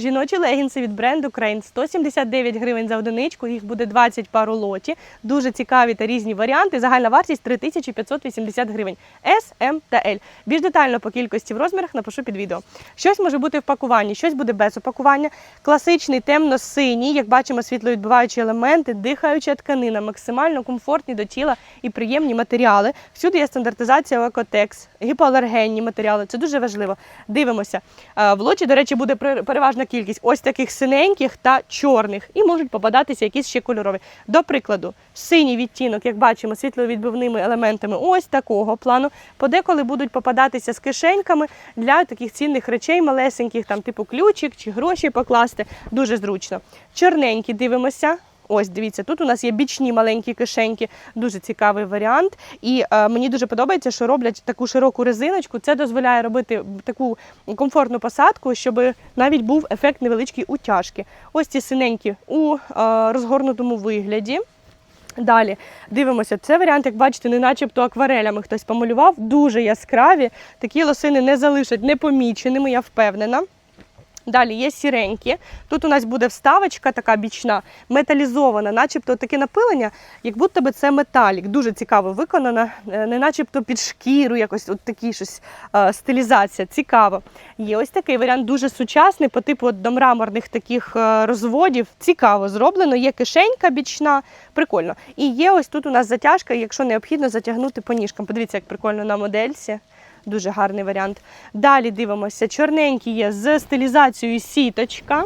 Жіночі легінси від бренду Crane 179 гривень за одиничку. Їх буде 20 пар у лоті. Дуже цікаві та різні варіанти. Загальна вартість 3580 гривень. S, M та L. Більш детально по кількості в розмірах напишу під відео. Щось може бути в пакуванні, щось буде без упакування. Класичний темно-синій, як бачимо, світловідбиваючі елементи, дихаюча тканина, максимально комфортні до тіла і приємні матеріали. Всюди є стандартизація Екотекс, гіпоалергенні матеріали. Це дуже важливо. Дивимося. Е, В лоті, до речі, буде пер- переважна кількість ось таких синеньких та чорних, і можуть попадатися якісь ще кольорові. До прикладу, синій відтінок, як бачимо, світловідбивними елементами ось такого плану. Подеколи будуть попадатися з кишеньками для таких цінних речей малесеньких, там типу ключик чи гроші покласти. Дуже зручно. Чорненькі дивимося. Ось, дивіться, тут у нас є бічні маленькі кишеньки, дуже цікавий варіант. І е, мені дуже подобається, що роблять таку широку резиночку. Це дозволяє робити таку комфортну посадку, щоб навіть був ефект невеличкий утяжки. Ось ці синенькі у е, розгорнутому вигляді. Далі дивимося, це варіант, як бачите, не начебто акварелями хтось помалював, дуже яскраві. Такі лосини не залишать непоміченими, я впевнена. Далі є сіренькі. Тут у нас буде вставочка така бічна, металізована, начебто таке напилення, як будто би це металік. Дуже цікаво виконано, е, не начебто під шкіру, якось от такі щось е, стилізація. Цікаво. Є ось такий варіант, дуже сучасний, по типу от до мраморних таких е, розводів. Цікаво зроблено. Є кишенька бічна, прикольно. І є ось тут у нас затяжка, якщо необхідно затягнути по ніжкам. Подивіться, як прикольно на модельці. Дуже гарний варіант. Далі дивимося, чорненький є з стилізацією сіточка.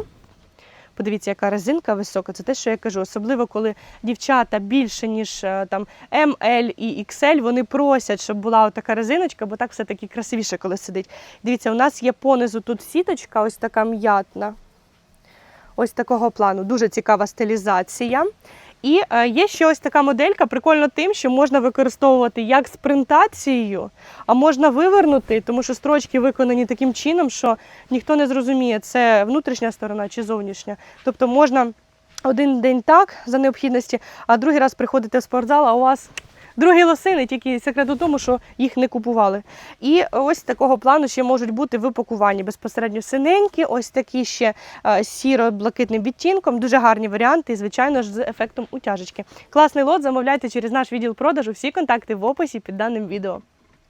Подивіться, яка резинка висока. Це те, що я кажу. Особливо, коли дівчата більше, ніж е, там ML і XL, вони просять, щоб була така резиночка, бо так все-таки красивіше, коли сидить. Дивіться, у нас є понизу тут сіточка, ось така м'ятна. Ось такого плану. Дуже цікава стилізація. І е, є ще ось така моделька, прикольно тим, що можна використовувати як з принтацією, а можна вивернути, тому що строчки виконані таким чином, що ніхто не зрозуміє, це внутрішня сторона чи зовнішня. Тобто можна один день так за необхідності, а другий раз приходите в спортзал, а у вас другі лосини, тільки секрет у тому, що їх не купували. І ось такого плану ще можуть бути випакувані безпосередньо синенькі, ось такі ще е, сіро-блакитним відтінком. Дуже гарні варіанти, і, звичайно ж, з ефектом утяжечки. Класний лот замовляйте через наш відділ продажу. Всі контакти в описі під даним відео.